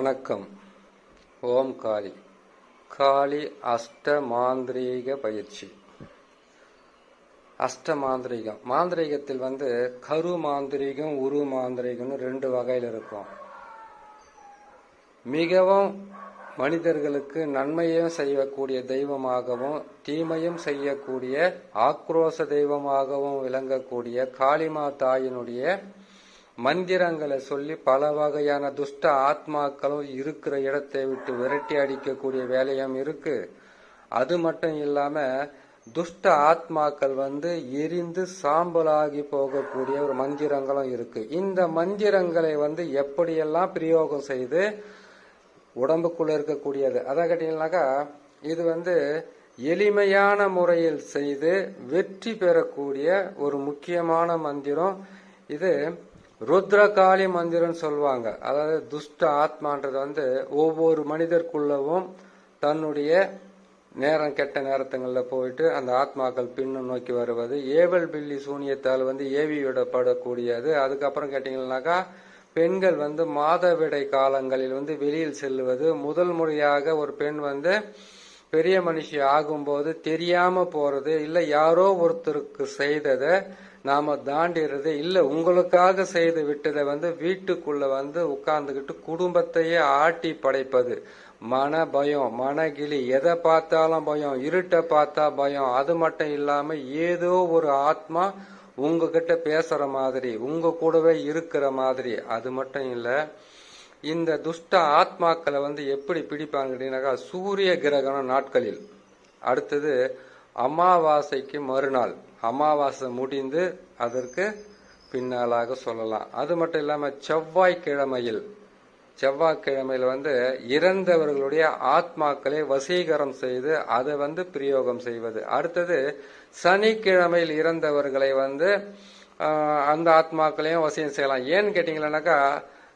வணக்கம். ஓம் காளி. காளி அஷ்ட மாந்திரீக பயிற்சி. அஷ்ட மாந்திரீகம் மாந்திரீகத்தில் வந்து கரு மாந்திரீகம் உரு மாந்திரீகம்னு ரெண்டு வகையில் இருக்கும். மிகவும் மனிதர்களுக்கு நன்மையும் செய்யக்கூடிய தெய்வமாகவும் தீமையும் செய்யக்கூடிய ஆக்ரோஷ தெய்வமாகவும் விளங்கக்கூடிய காளிமா தாயினுடைய மந்திரங்களை சொல்லி பல வகையான துஷ்ட ஆத்மாக்களும் இருக்கிற இடத்தை விட்டு விரட்டி அடிக்கக்கூடிய வேலையும் இருக்கு. அது மட்டும் இல்லாம துஷ்ட ஆத்மாக்கள் வந்து எரிந்து சாம்பலாகி போகக்கூடிய ஒரு மந்திரங்களும் இருக்கு. இந்த மந்திரங்களை வந்து எப்படியெல்லாம் பிரயோகம் செய்து உடம்புக்குள்ள இருக்கக்கூடியது? அதை கேட்டீங்கன்னாக்கா இது வந்து எளிமையான முறையில் செய்து வெற்றி பெறக்கூடிய ஒரு முக்கியமான மந்திரம். இது ருத்ரகாளி மந்திரம் சொல்லுவாங்க. அதாவது துஷ்ட ஆத்மான்றது வந்து ஒவ்வொரு மனிதர்க்குள்ளவும் தன்னுடைய நேரம் கெட்ட நேரத்துங்களில் போயிட்டு அந்த ஆத்மாக்கள் பின்னு நோக்கி வருவது. ஏவல் பில்லி சூனியத்தால் வந்து ஏவி விடப்படக்கூடியது அதுக்கப்புறம் கேட்டீங்கன்னாக்கா பெண்கள் வந்து மாதவிடை காலங்களில் வந்து வெளியில் செல்லுவது. முதல் முறையாக ஒரு பெண் வந்து பெரிய மனுஷி ஆகும்போது தெரியாம போறது இல்ல யாரோ ஒருத்தருக்கு செய்ததை நாம தாண்டிடுறது இல்ல. உங்களுக்காக செய்து விட்டதை வந்து வீட்டுக்குள்ள வந்து உட்கார்ந்துகிட்டு குடும்பத்தையே ஆட்டி படைப்பது. மன பயம் மனகிளி எதை பார்த்தாலும் பயம் இருட்டை பார்த்தா பயம். அது மட்டும் இல்லாம ஏதோ ஒரு ஆத்மா உங்ககிட்ட பேசுற மாதிரி உங்க கூடவே இருக்கிற மாதிரி. அது மட்டும் இல்ல இந்த துஷ்ட ஆத்மாக்களை வந்து எப்படி பிடிப்பாங்க அப்படின்னாக்கா சூரிய கிரகணம் நாட்களில். அடுத்தது அமாவாசைக்கு மறுநாள். அமாவாசை முடிந்து அதற்கு பின்னாலாக சொல்லலாம். அது மட்டும் இல்லாம செவ்வாய்க்கிழமையில் செவ்வாய்க்கிழமையில் வந்து இறந்தவர்களுடைய ஆத்மாக்களை வசீகரம் செய்து அதை வந்து பிரயோகம் செய்வது. அடுத்தது சனிக்கிழமையில் இறந்தவர்களை வந்து அந்த ஆத்மாக்களையும் வசியம் செய்யலாம். ஏன்னு கேட்டீங்கன்னாக்கா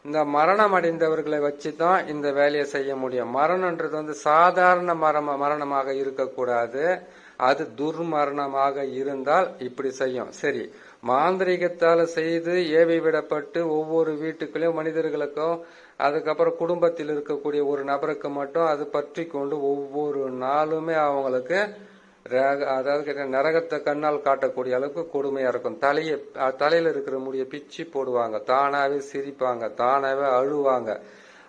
இந்த மரணம் அடைந்தவர்களை வச்சு தான் இந்த வேலையை செய்ய முடியும். மரணம்ன்றது வந்து சாதாரண மரண மரணமாக இருக்கக்கூடாது. அது துர்மரணமாக இருந்தால் இப்படி செய்யும். சரி. மாந்திரிகத்தால செய்து ஏவி விடப்பட்டு ஒவ்வொரு வீட்டுக்குள்ளேயும் மனிதர்களுக்கும் அதுக்கப்புறம் குடும்பத்தில் இருக்கக்கூடிய ஒரு நபருக்கு மட்டும் அது பற்றி கொண்டு ஒவ்வொரு நாளுமே அவங்களுக்கு அதாவது நரகத்தை கண்ணால் காட்டக்கூடிய அளவுக்கு கொடுமையா இருக்கும். தலையை தலையில இருக்கிற முடிய பிச்சு போடுவாங்க. தானாவே சிரிப்பாங்க. தானாவே அழுவாங்க.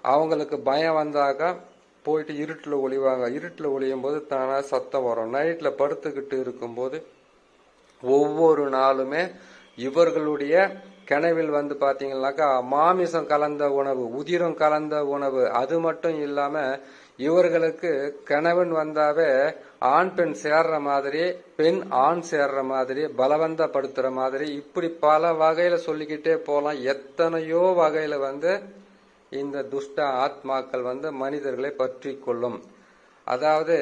அவங்களுக்கு பயம் வந்தாக்கா போயிட்டு இருட்டில் ஒளிவாங்க. இருட்டில் ஒளியும் போது தானாக சத்தம் வரும். நைட்டில் படுத்துக்கிட்டு இருக்கும்போது ஒவ்வொரு நாளுமே இவர்களுடைய கிணவில் வந்து பார்த்தீங்கன்னாக்கா மாமிசம் கலந்த உணவு உதிரம் கலந்த உணவு அது மட்டும் இல்லாமல் இவர்களுக்கு கணவன் வந்தாவே ஆண் பெண் சேர்ற மாதிரி பெண் ஆண் சேர்ற மாதிரி பலவந்தப்படுத்துற மாதிரி இப்படி பல வகையில சொல்லிக்கிட்டே போகலாம் எத்தனையோ வகையில வந்து இந்த துஷ்ட ஆத்மாக்கள் வந்து மனிதர்களை பற்றி கொள்ளும். அதாவது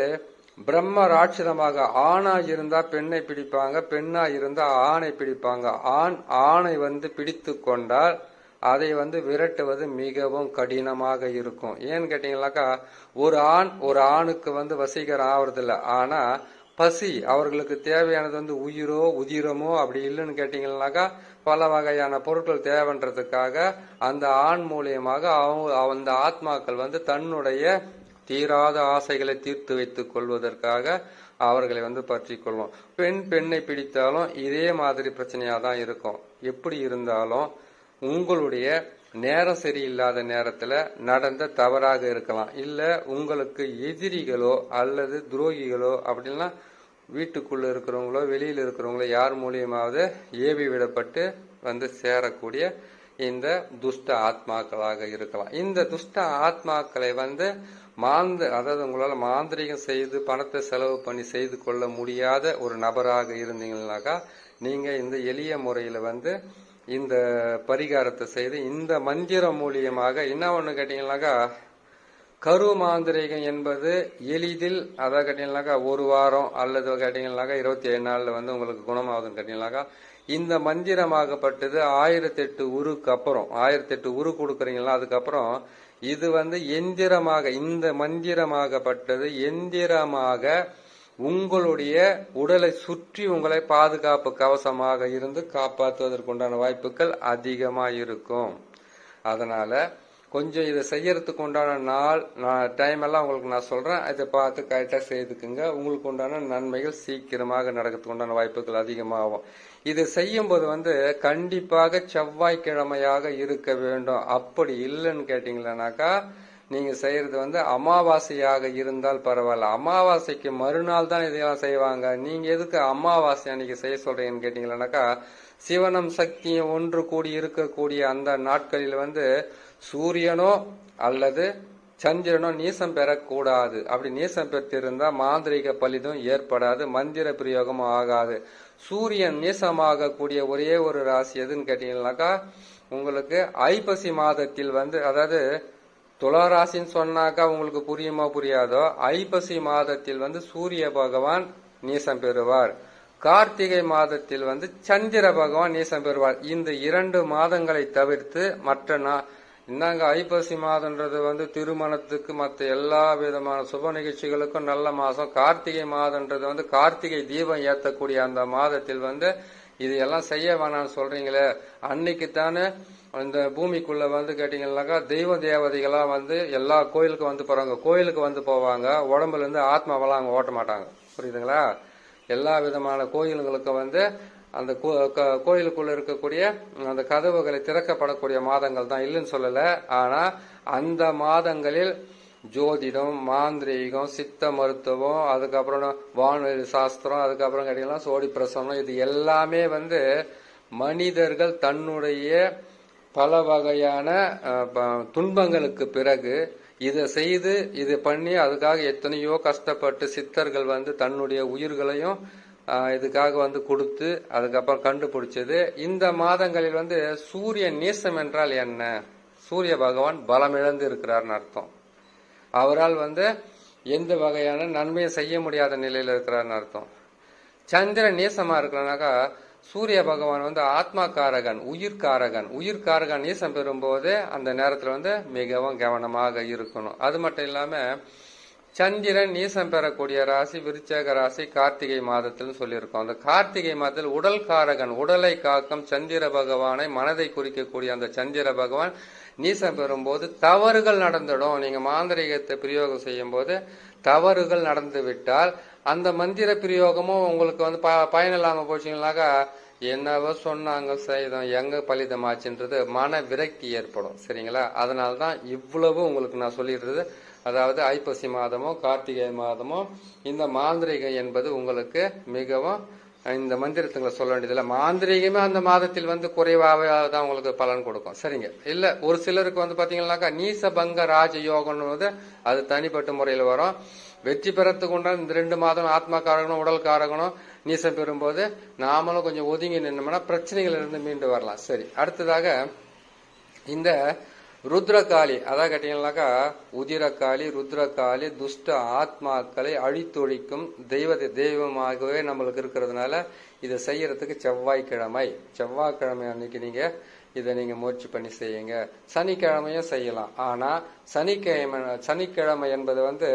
பிரம்ம ராட்சதமாக ஆணா இருந்தா பெண்ணை பிடிப்பாங்க பெண்ணா இருந்தா ஆணை பிடிப்பாங்க. ஆண் ஆணை வந்து பிடித்து கொண்டால் அதை வந்து விரட்டுவது மிகவும் கடினமாக இருக்கும். ஏன்னு கேட்டீங்கன்னாக்கா ஒரு ஆண் ஒரு ஆணுக்கு வந்து வசீகரம் ஆவறதில்ல. ஆனா பசி அவர்களுக்கு தேவையானது வந்து உயிரோ உதிரமோ அப்படி இல்லைன்னு கேட்டீங்கன்னாக்கா பல வகையான பொருட்கள் தேவைன்றதுக்காக அந்த ஆண் மூலியமாக அவங்க அந்த ஆத்மாக்கள் வந்து தன்னுடைய தீராத ஆசைகளை தீர்த்து வைத்துக் கொள்வதற்காக அவர்களை வந்து பற்றி கொள்ளும் பெண் பெண்ணை பிடித்தாலும் இதே மாதிரி பிரச்சனையா தான் இருக்கும். எப்படி இருந்தாலும் உங்களுடைய நேரம் சரியில்லாத நேரத்துல நடந்த தவறாக இருக்கலாம். இல்ல உங்களுக்கு எதிரிகளோ அல்லது துரோகிகளோ அப்படின்னா வீட்டுக்குள்ள இருக்கிறவங்களோ வெளியில இருக்கிறவங்களோ யார் மூலியமாவது ஏவி விடப்பட்டு வந்து சேரக்கூடிய இந்த துஷ்ட ஆத்மாக்களாக இருக்கலாம். இந்த துஷ்ட ஆத்மாக்களை வந்து மாந்த அதாவது உங்களால மாந்திரிகம் செய்து பணத்தை செலவு பண்ணி செய்து கொள்ள முடியாத ஒரு நபராக இருந்தீங்கன்னாக்கா நீங்க இந்த எளிய முறையில வந்து இந்த பரிகாரத்தை செய்து இந்த மந்திரம் மூலியமாக என்ன ஒண்ணு கேட்டீங்கன்னாக்கா கரு மாந்திரிகம் என்பது எளிதில் அதை கேட்டீங்கன்னாக்கா ஒரு வாரம் அல்லது கேட்டீங்கன்னாக்கா இருபத்தி ஏழு நாள்ல வந்து உங்களுக்கு குணமாகுதுன்னு கேட்டீங்கன்னாக்கா இந்த மந்திரமாகப்பட்டது ஆயிரத்தி எட்டு உருக்கு அப்புறம் ஆயிரத்தி எட்டு உரு கொடுக்குறீங்களா அதுக்கப்புறம் இது வந்து எந்திரமாக இந்த மந்திரமாகப்பட்டது எந்திரமாக உங்களுடைய உடலை சுற்றி உங்களை பாதுகாப்பு கவசமாக இருந்து காப்பாற்றுவதற்குண்டான வாய்ப்புகள் அதிகமாக இருக்கும் அதனால கொஞ்சம் இதை செய்யறதுக்கு உண்டான நாள் நான் டைம் எல்லாம் உங்களுக்கு நான் சொல்றேன். இதை பார்த்து கரெக்டாக செய்துக்குங்க. உங்களுக்கு உண்டான நன்மைகள் சீக்கிரமாக நடக்கிறதுக்கு உண்டான வாய்ப்புகள் அதிகமாகும். இது செய்யும்போது வந்து கண்டிப்பாக செவ்வாய்க்கிழமையாக இருக்க வேண்டும். அப்படி இல்லைன்னு கேட்டீங்களானாக்கா நீங்க செய்யறது வந்து அமாவாசையாக இருந்தால் பரவாயில்ல. அமாவாசைக்கு மறுநாள் தான் இதெல்லாம் செய்வாங்க. நீங்க எதுக்கு அமாவாசை அன்னைக்கு செய்ய சொல்றீங்கன்னு கேட்டீங்களானாக்கா சிவனம் சக்தியும் ஒன்று கூடி இருக்கக்கூடிய அந்த நாட்களில் வந்து சூரியனோ அல்லது சந்திரனோ நீசம் பெறக்கூடாது. அப்படி நீசம் பெற்றிருந்தா மாந்திரிக பலிதும் ஏற்படாது மந்திர பிரயோகமும் ஆகாது. சூரியன் நீசமாக கூடிய ஒரே ஒரு ராசி எதுன்னு கேட்டீங்கன்னாக்கா உங்களுக்கு ஐப்பசி மாதத்தில் வந்து அதாவது துளாராசின்னு சொன்னாக்கா உங்களுக்கு புரியுமா புரியாதோ? ஐப்பசி மாதத்தில் வந்து சூரிய பகவான் நீசம் பெறுவார். கார்த்திகை மாதத்தில் வந்து சந்திர பகவான் நீசம் பெறுவார். இந்த இரண்டு மாதங்களை தவிர்த்து மற்ற நா இந்தாங்க ஐப்பசி மாதம்ன்றது வந்து திருமணத்துக்கு மற்ற எல்லா விதமான சுப நிகழ்ச்சிகளுக்கும் நல்ல மாதம் கார்த்திகை மாதம்ன்றது வந்து கார்த்திகை தீபம் ஏற்றக்கூடிய அந்த மாதத்தில் வந்து இது எல்லாம் செய்ய வேணாம்னு சொல்றீங்களே? அன்னைக்கு தானே இந்த பூமிக்குள்ள வந்து கேட்டீங்கன்னாக்கா தெய்வ தேவதைகளா வந்து எல்லா கோயிலுக்கும் வந்து போறாங்க. கோயிலுக்கு வந்து போவாங்க. உடம்புல இருந்து ஆத்மாவெல்லாம் அங்க ஓட்ட மாட்டாங்க. புரியுதுங்களா? எல்லா விதமான கோயில்களுக்கு வந்து அந்த கோயிலுக்குள்ள இருக்கக்கூடிய அந்த கதவுகளை திறக்கப்படக்கூடிய மாதங்கள் தான் இல்லைன்னு சொல்லல. ஆனா அந்த மாதங்களில் ஜோதிடம் மாந்திரீகம் சித்த மருத்துவம் அதுக்கப்புறம் வானொலி சாஸ்திரம் அதுக்கப்புறம் கேட்டீங்கன்னா சோடி பிரசனம் இது எல்லாமே வந்து மனிதர்கள் தன்னுடைய பல வகையான ப- துன்பங்களுக்கு பிறகு இதை செய்து இது பண்ணி அதுக்காக எத்தனையோ கஷ்டப்பட்டு சித்தர்கள் வந்து தன்னுடைய உயிர்களையும் இதுக்காக வந்து கொடுத்து அதுக்கப்புறம் கண்டுபிடிச்சது. இந்த மாதங்களில் வந்து சூரிய நீசம் என்றால் என்ன? சூரிய பகவான் பலமிழந்து இருக்கிறார்னு அர்த்தம். அவரால் வந்து எந்த வகையான நன்மையை செய்ய முடியாத நிலையில் இருக்கிறார்னு அர்த்தம். சந்திரன் நேசமா இருக்கிறனாக்கா சூரிய பகவான் வந்து ஆத்மா காரகன் உயிர்காரகன் உயிர்காரகன் நேசம் பெறும்போது அந்த நேரத்தில் வந்து மிகவும் கவனமாக இருக்கணும். அது மட்டும் இல்லாமல் சந்திரன் நீசம் பெறக்கூடிய ராசி விருச்சக ராசி கார்த்திகை மாதத்தில் சொல்லியிருக்கோம். அந்த கார்த்திகை மாதத்தில் உடல் காரகன் உடலை காக்கும் சந்திர பகவானை மனதை குறிக்கக்கூடிய அந்த சந்திர பகவான் நீசம் பெறும்போது தவறுகள் நடந்துடும். நீங்க மாந்திரிகத்தை பிரயோகம் செய்யும் போது தவறுகள் நடந்து விட்டால் அந்த மந்திர பிரயோகமும் உங்களுக்கு வந்து ப பயனில்லாமல் போச்சுங்கனாக்கா என்னவோ சொன்னாங்க செய்தோம் எங்க பலிதமாச்சுன்றது மன விரக்தி ஏற்படும். சரிங்களா? அதனால தான் இவ்வளவு உங்களுக்கு நான் சொல்லிடுறது அதாவது ஐப்பசி மாதமோ கார்த்திகை மாதமோ இந்த மாந்திரிகம் என்பது உங்களுக்கு மிகவும் இந்த மந்திரத்துங்களை சொல்ல வேண்டியதில்லை. மாந்திரிகமே அந்த மாதத்தில் வந்து குறைவாக தான் உங்களுக்கு பலன் கொடுக்கும். சரிங்க. இல்லை ஒரு சிலருக்கு வந்து பார்த்தீங்கன்னாக்கா நீசபங்க ராஜ யோகம்னு வந்து அது தனிப்பட்ட முறையில் வரும். வெற்றி பெறத்துக்கு உண்டான இந்த ரெண்டு மாதம் ஆத்மா காரகனும் உடல் காரகனும் நீசம் பெறும்போது நாமளும் கொஞ்சம் ஒதுங்கி நின்னோம்னா பிரச்சனைகள் இருந்து மீண்டு வரலாம். சரி. அடுத்ததாக இந்த ருத்ரகாளி அதான் கேட்டீங்கன்னாக்கா உதிரகாளி ருத்ரகாளி துஷ்ட ஆத்மாக்களை அழித்தொழிக்கும் தெய்வத்தை தெய்வமாகவே நம்மளுக்கு இருக்கிறதுனால இதை செய்யறதுக்கு செவ்வாய்க்கிழமை. செவ்வாய்க்கிழமை அன்னைக்கு நீங்க இதை நீங்க முயற்சி பண்ணி செய்யுங்க. சனிக்கிழமையும் செய்யலாம். ஆனா சனிக்கிழமை சனிக்கிழமை என்பது வந்து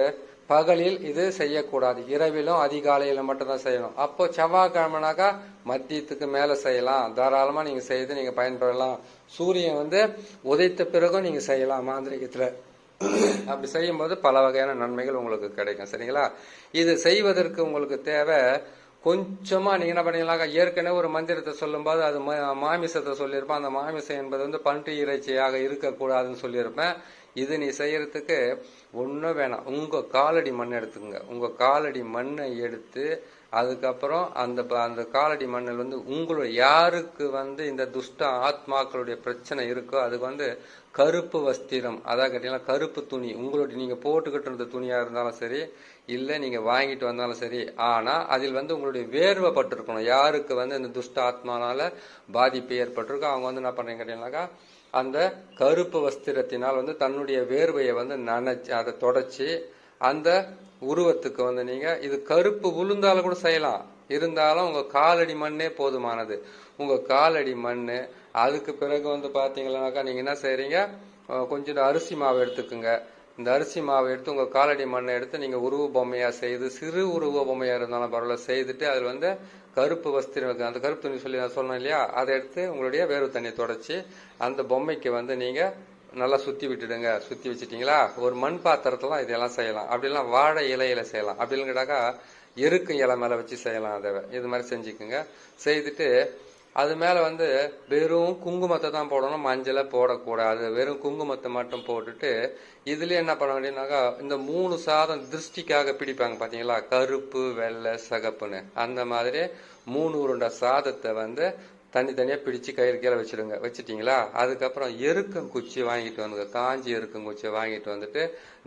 பகலில் இது செய்யக்கூடாது. இரவிலும் அதிகாலையில மட்டும்தான் செய்யணும். அப்போ செவ்வாய்க்கிழமைனாக்கா மத்தியத்துக்கு மேல செய்யலாம். தாராளமா நீங்க செய்து நீங்க பயன்பெறலாம். சூரியன் வந்து உதைத்த பிறகும் நீங்க செய்யலாம் மாந்திரிகத்துல. அப்படி செய்யும்போது பல வகையான நன்மைகள் உங்களுக்கு கிடைக்கும். சரிங்களா? இது செய்வதற்கு உங்களுக்கு தேவை கொஞ்சமா நீங்க என்ன பண்ணீங்களாக்கா ஏற்கனவே ஒரு மந்திரத்தை சொல்லும்போது அது மாமிசத்தை சொல்லியிருப்பேன். அந்த மாமிசம் என்பது வந்து பன்றி இறைச்சியாக இருக்கக்கூடாதுன்னு சொல்லியிருப்பேன். இது நீ செய்யறதுக்கு ஒன்றும் வேணாம். உங்கள் காலடி மண் எடுத்துக்கோங்க. உங்கள் காலடி மண்ணை எடுத்து அதுக்கப்புறம் அந்த ப- அந்த காலடி மண்ணில் வந்து உங்களோட யாருக்கு வந்து இந்த துஷ்ட ஆத்மாக்களுடைய பிரச்சனை இருக்கோ அதுக்கு வந்து கருப்பு வஸ்திரம். அதான் கேட்டீங்கன்னா கருப்பு துணி. உங்களுடைய நீங்கள் போட்டுக்கிட்டு இருந்த துணியாக இருந்தாலும் சரி இல்லை நீங்கள் வாங்கிட்டு வந்தாலும் சரி ஆனால் அதில் வந்து உங்களுடைய வேர்வை பட்டிருக்கணும் யாருக்கு வந்து இந்த துஷ்ட ஆத்மானால பாதிப்பு ஏற்பட்டிருக்கோ அவங்க வந்து என்ன பண்ணுறீங்க கேட்டீங்கன்னாக்கா அந்த கருப்பு வஸ்திரத்தினால் வந்து தன்னுடைய வேர்வையை வந்து நனைச்சு அதை தொடச்சி அந்த உருவத்துக்கு வந்து நீங்க இது கருப்பு உளுந்தாலும் கூட செய்யலாம். இருந்தாலும் உங்க காலடி மண்ணே போதுமானது. உங்க காலடி மண்ணு அதுக்கு பிறகு வந்து பாத்தீங்கன்னாக்கா நீங்க என்ன செய்கிறீங்க கொஞ்சம் அரிசி மாவு எடுத்துக்குங்க. இந்த அரிசி மாவை எடுத்து உங்க காலடி மண்ணை எடுத்து நீங்க உருவ பொம்மையா செய்து சிறு உருவ பொம்மையா இருந்தாலும் பரவாயில்ல செய்துட்டு அதுல வந்து கருப்பு வஸ்திரம் அந்த கருப்பு துணி சொல்லி நான் சொன்னேன் இல்லையா? அதை எடுத்து உங்களுடைய வேர்வு தண்ணியை தொடச்சி அந்த பொம்மைக்கு வந்து நீங்க நல்லா சுத்தி விட்டுடுங்க. சுத்தி வச்சிட்டீங்களா? ஒரு மண் பாத்திரத்தெல்லாம் இதெல்லாம் செய்யலாம். அப்படிலாம் வாழை இலையில செய்யலாம். அப்படின்னு கேட்டாக்கா எருக்கு இலை மேல வச்சு செய்யலாம் அதை. இது மாதிரி செஞ்சுக்குங்க. செய்துட்டு அது மேல வந்து வெறும் குங்குமத்தை தான் போடணும் மஞ்சளை போடக்கூடாது. வெறும் குங்குமத்தை மட்டும் போட்டுட்டு இதுல என்ன பண்ண வேண்டியனாக்கா இந்த மூணு சாதம் திருஷ்டிக்காக பிடிப்பாங்க பாத்தீங்களா? கருப்பு வெள்ளை சிகப்புன்னு. அந்த மாதிரி மூணு உருண்டை சாதத்தை வந்து தனித்தனியா பிடிச்சு கயிறு கீழே வச்சிடுங்க வச்சிட்டீங்களா? அதுக்கப்புறம் எருக்கம் குச்சி வாங்கிட்டு வந்துங்க. காஞ்சி எருக்கம் குச்சி வாங்கிட்டு வந்துட்டு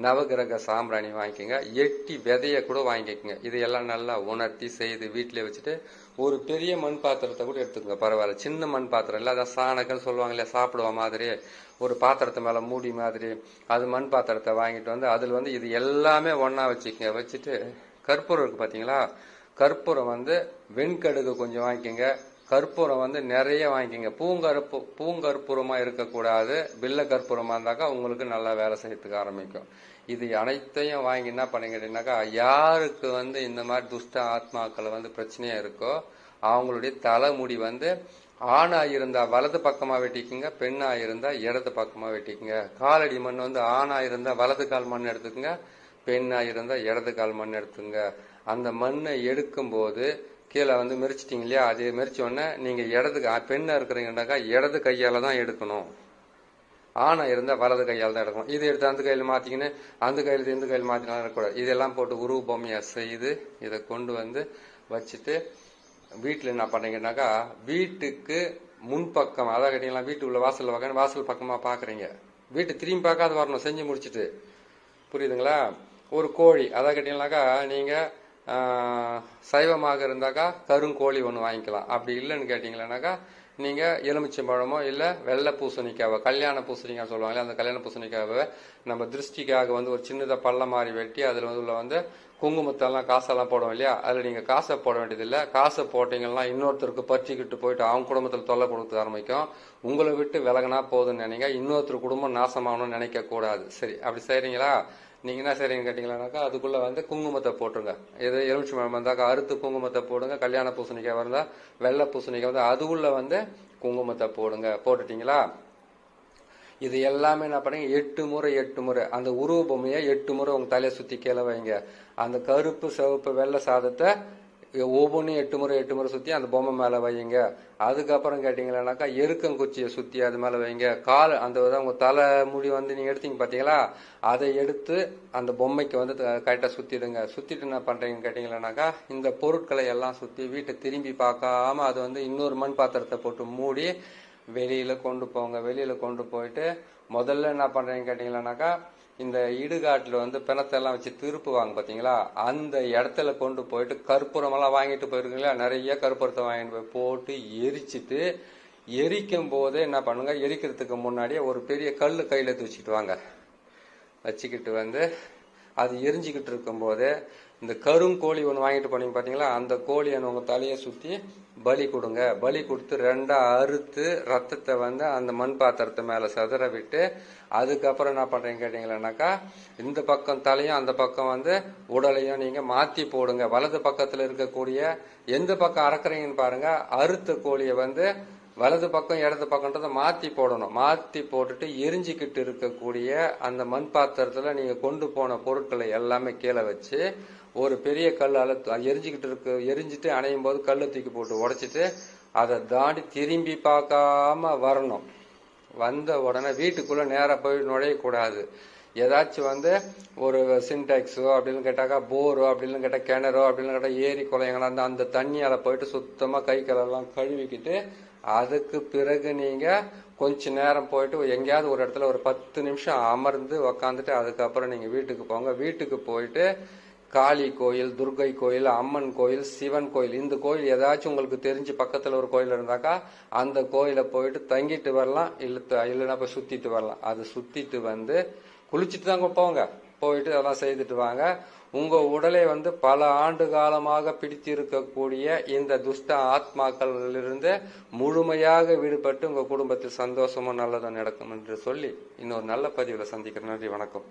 நவகிரக சாம்பிராணி வாங்கிக்கோங்க. எட்டி விதைய கூட வாங்கிக்கோங்க. இதையெல்லாம் நல்லா உணர்த்தி செய்து வீட்டிலே வச்சுட்டு ஒரு பெரிய மண் பாத்திரத்தை கூட எடுத்துக்கோங்க பரவாயில்ல. சின்ன மண் பாத்திரம் இல்லை அதான் சாணக்கன்னு சொல்லுவாங்க இல்லையா சாப்பிடுவ மாதிரி. ஒரு பாத்திரத்து மேலே மூடி மாதிரி அது மண் பாத்திரத்தை வாங்கிட்டு வந்து அதில் வந்து இது எல்லாமே ஒன்றா வச்சுக்கோங்க. வச்சுட்டு கற்பூரம் இருக்குது பார்த்தீங்களா கற்பூரம் வந்து வெண்கடுகு கொஞ்சம் வாங்கிக்கோங்க. கற்பூரம் வந்து நிறைய வாங்கிக்கோங்க. பூங்கற்பு பூங்கற்பூரமாக இருக்கக்கூடாது. பில்ல கற்பூரமாக இருந்தாக்கா உங்களுக்கு நல்லா வேலை செய்யறதுக்கு ஆரம்பிக்கும். இது அனைத்தையும் வாங்கி என்ன பண்ணுங்கன்னா யாருக்கு வந்து இந்த மாதிரி துஷ்ட ஆத்மாக்கள் வந்து பிரச்சனையா இருக்கோ அவங்களுடைய தலைமுடி வந்து ஆணா இருந்தா வலது பக்கமா வெட்டிக்குங்க பெண்ணா இருந்தா இடது பக்கமா வெட்டிக்குங்க. காலடி மண் வந்து ஆணா இருந்தா வலது கால் மண் எடுத்துக்குங்க பெண்ணா இருந்தா இடது கால் மண் எடுத்துங்க அந்த மண்ணை எடுக்கும் போது கீழே வந்து மெரிச்சிட்டீங்க இல்லையா? அது மெரிச்ச உடனே நீங்க இடது பெண்ணாக பெண்ணா இருக்கிறீங்கன்னாக்கா இடது கையால தான் எடுக்கணும். ஆணை இருந்தால் வலது கையால் தான் எடுக்கணும். இது எடுத்து அந்த கையில் மாற்றிக்கின்னு அந்த கையில் இந்த கையில் மாற்றினாலும் இருக்கக்கூடாது இதெல்லாம் போட்டு உருவ பொம்மையாக செய்து இதை கொண்டு வந்து வச்சுட்டு வீட்டில் என்ன பண்ணீங்கன்னாக்கா வீட்டுக்கு முன்பக்கம் அதான் கேட்டீங்களா வீட்டு உள்ள வாசலில் பார்க்கணும் வாசல் பக்கமாக பார்க்குறீங்க. வீட்டு திரும்பி பார்க்காத வரணும் செஞ்சு முடிச்சுட்டு. புரியுதுங்களா? ஒரு கோழி அதான் கேட்டீங்கன்னாக்கா நீங்கள் சைவமாக இருந்தாக்கா கருங்கோழி ஒன்று வாங்கிக்கலாம். அப்படி இல்லைன்னு நீங்கள் எலுமிச்சை எலுமிச்சம்பழமோ இல்ல வெள்ளை பூசணிக்காவை கல்யாண பூசணிக்காய் சொல்லுவாங்களே அந்த கல்யாண பூசணிக்காவை நம்ம திருஷ்டிக்காக வந்து ஒரு சின்னதா பள்ளம் மாதிரி வெட்டி அதுல வந்து உள்ள வந்து குங்குமத்தெல்லாம் காசெல்லாம் போடுவோம் இல்லையா? அதுல நீங்க காசை போட வேண்டியதில்லை. காசை போட்டீங்கன்னா இன்னொருத்தருக்கு பற்றிக்கிட்டு போயிட்டு அவங்க குடும்பத்துல தொல்லை கொடுக்க ஆரம்பிக்கும். உங்களை விட்டு விலகினா போதும்னு நினைங்க. இன்னொருத்தர் குடும்பம் நாசமாகணும்னு நினைக்க கூடாது சரி அப்படி செய்றீங்களா? நீங்க என்ன செய்றீங்கன்னு கேட்டிங்களானாக்கா அதுக்குள்ள வந்து குங்குமத்தை போட்டுருங்க. எது எலுமிச்சை மரம் வந்தாக்கா அறுத்து குங்குமத்தை போடுங்க கல்யாண பூசணிக்காய் வந்தா வெள்ளை பூசணிக்காய் வந்து அதுக்குள்ள வந்து குங்குமத்தை போடுங்க. போட்டுட்டீங்களா? இது எல்லாமே என்ன பண்ணுங்க எட்டு முறை எட்டு முறை. அந்த உருவ பொம்மையை எட்டு முறை உங்க தலையை சுத்தி கீழே வைங்க. அந்த கருப்பு சிவப்பு வெள்ளை சாதத்தை ஒவ்வொன்றும் எட்டு முறை எட்டு முறை சுற்றி அந்த பொம்மை மேலே வையுங்க. அதுக்கப்புறம் கேட்டீங்கன்னாக்கா எருக்கங்குச்சியை சுற்றி அது மேலே வைங்க கால் அந்த இதை தலை முடி வந்து நீங்கள் எடுத்தீங்க பார்த்தீங்களா அதை எடுத்து அந்த பொம்மைக்கு வந்து கரெக்டாக சுற்றிடுங்க சுற்றிட்டு என்ன பண்ணுறீங்கன்னு கேட்டீங்கன்னாக்கா இந்த பொருட்களை எல்லாம் சுற்றி வீட்டை திரும்பி பார்க்காம அது வந்து இன்னொரு மண் பாத்திரத்தை போட்டு மூடி வெளியில் கொண்டு போங்க. வெளியில் கொண்டு போயிட்டு முதல்ல என்ன பண்ணுறீங்கன்னு கேட்டீங்கன்னாக்கா இந்த இடுகாட்டில் வந்து பிணத்தெல்லாம் வச்சு திருப்புவாங்க பார்த்தீங்களா அந்த இடத்துல கொண்டு போயிட்டு கற்பூரமெல்லாம் வாங்கிட்டு போயிருக்கீங்களா? நிறைய கற்பூரத்தை வாங்கிட்டு போய் போட்டு எரிச்சிட்டு எரிக்கும் போது என்ன பண்ணுங்க? எரிக்கிறதுக்கு முன்னாடியே ஒரு பெரிய கல் கையில் எடுத்து வச்சுக்கிட்டு வாங்க. வச்சுக்கிட்டு வந்து அது எரிஞ்சுக்கிட்டு இருக்கும்போது இந்த கருங்கோழி ஒன்று வாங்கிட்டு போனீங்க பார்த்தீங்களா அந்த கோழியை உங்கள் தலையை சுற்றி பலி கொடுங்க. பலி கொடுத்து ரெண்டாக அறுத்து ரத்தத்தை வந்து அந்த மண் பாத்திரத்தை மேலே சதுர விட்டு அதுக்கப்புறம் என்ன பண்ணுறீங்க கேட்டிங்களானாக்கா இந்த பக்கம் தலையும் அந்த பக்கம் வந்து உடலையும் நீங்கள் மாற்றி போடுங்க. வலது பக்கத்தில் இருக்கக்கூடிய எந்த பக்கம் அறக்குறீங்கன்னு பாருங்கள் அறுத்த கோழியை வந்து வலது பக்கம் இடது பக்கம்ன்றதை மாற்றி போடணும். மாற்றி போட்டுட்டு எரிஞ்சுக்கிட்டு இருக்கக்கூடிய அந்த மண் பாத்திரத்தில் நீங்கள் கொண்டு போன பொருட்களை எல்லாமே கீழே வச்சு ஒரு பெரிய கல்லால எரிஞ்சுக்கிட்டு இருக்கு எரிஞ்சிட்டு அணையும் போது கல்லை தூக்கி போட்டு உடைச்சிட்டு அதை தாண்டி திரும்பி பார்க்காம வரணும். வந்த உடனே வீட்டுக்குள்ள நேராக போய் நுழையக்கூடாது ஏதாச்சும் வந்து ஒரு சின்டாக்ஸோ அப்படின்னு கேட்டாக்கா போரோ அப்படின்னு கேட்டால் கிணறோ அப்படின்னு கேட்டால் ஏரி குலையங்களா அந்த அந்த தண்ணியால் போயிட்டு சுத்தமாக கை காலெல்லாம் கழுவிக்கிட்டு அதுக்கு பிறகு நீங்கள் கொஞ்ச நேரம் போயிட்டு எங்கேயாவது ஒரு இடத்துல ஒரு பத்து நிமிஷம் அமர்ந்து உக்காந்துட்டு அதுக்கப்புறம் நீங்கள் வீட்டுக்கு போங்க. வீட்டுக்கு போயிட்டு காளி கோயில் துர்கை கோயில் அம்மன் கோயில் சிவன் கோயில் இந்த கோயில் ஏதாச்சும் உங்களுக்கு தெரிஞ்சு பக்கத்துல ஒரு கோயில் இருந்தாக்கா அந்த கோயிலை போயிட்டு தங்கிட்டு வரலாம் இல்ல இல்லைன்னா போய் சுத்திட்டு வரலாம். அது சுத்திட்டு வந்து குளிச்சுட்டு தான் போங்க. போயிட்டு அதெல்லாம் செய்துட்டு வாங்க. உங்க உடலை வந்து பல ஆண்டு காலமாக பிடித்திருக்கக்கூடிய இந்த துஷ்ட ஆத்மாக்களிலிருந்து முழுமையாக விடுபட்டு உங்க குடும்பத்தில் சந்தோஷமும் நல்லதும் நடக்கும் என்று சொல்லி இன்னொரு நல்ல பதிவுல சந்திக்கிறேன். நன்றி வணக்கம்.